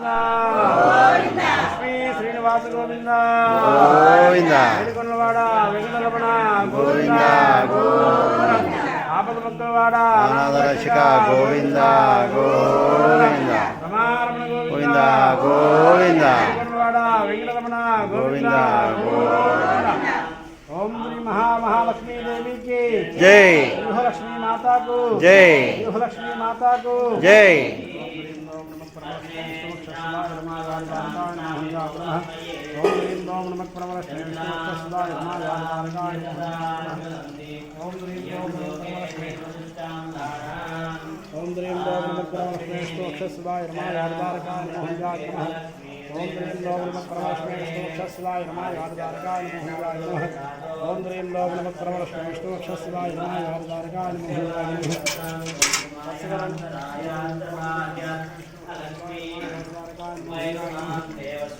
లక్ష్మీ శ్రీనివాస గోవింద. గోవింద. వేడుకొండలవాడ వెంకటరమణ గోవింద. గోవింద. ఆపద భక్తులవాడ అనాథ రక్షక గోవింద. గోవింద. రమారమణ గోవింద. గోవింద వేడుకొండలవాడ వెంకటరమణ గోవింద గోవింద. ఓం శ్రీ మహామహాలక్ష్మీ దేవికి జై. వ్యూహలక్ష్మీ మాతాకు జై. వ్యూహలక్ష్మీ మాతాకు. జై. ఓం హ్రీం ఓం నమః పరమలక్ష్మీ విష్ణువక్షస్థాయ రమాయాతారకాయ ఓం హ్రీం ఓం నమః పరమలక్ష్మీ ఓం హ్రీం ఓం నమః పరమలక్ష్మీ విష్ణువక్షస్థాయ రమాయాతారకాయ మోహంజాయ నమః ఓం హ్రీం ఓం నమః పరమలక్ష్మీ విష్ణువక్షస్థాయ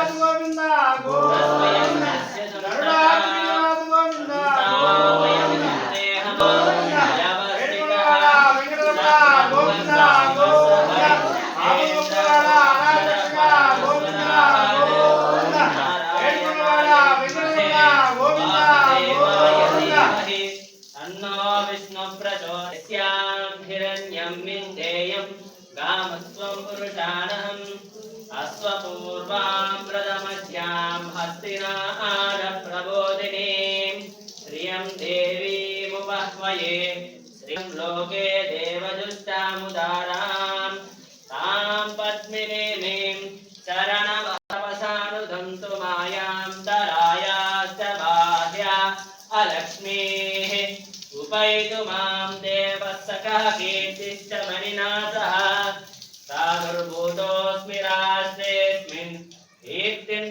ಶ್ರೀನಾಥ ಗೋವಿಂದ ಗರುಡಾಥ ಶ್ರೀನಾಥ ಗೋವಿಂದ ವೆಂಕಟರಮಣ ಗೋವಿಂದ ಗೋವಿಂದ ಆಮುಕ್ತರಾಳ ಅನಾಥಕ ಗೋವಿಂದ ಗೋವಿಂದ ವೇಣುಗೋಪಾಲ ವೆಂಕಟರಮಣ ಗೋವಿಂದ ಗೋವಿಂದ ಅನ್ನೋ ವಿಷ್ಣು ಪ್ರಚೋದಸ್ಯಾಂ ಹಿರಣ್ಯಂ ವಿಂದೇಯಂ ಕಾಮಸ್ವಂ ಪುರುಷಾಣಃ प्रथमस्यां हस्तिनारप्रबोधिनीं श्रियं देवीमुपह्वये श्रियं लोके देवजुष्टामुदारां तां पद्मिनीं चरणवसानुदन्तु मायां तरायाश्च बाध्या अलक्ष्मीः। उपैतु माँ देवसखः कीर्तिश्च मणिना सह साधुर्भूतोऽस्मि राष्ट्रेऽस्मिन् कीर्तिं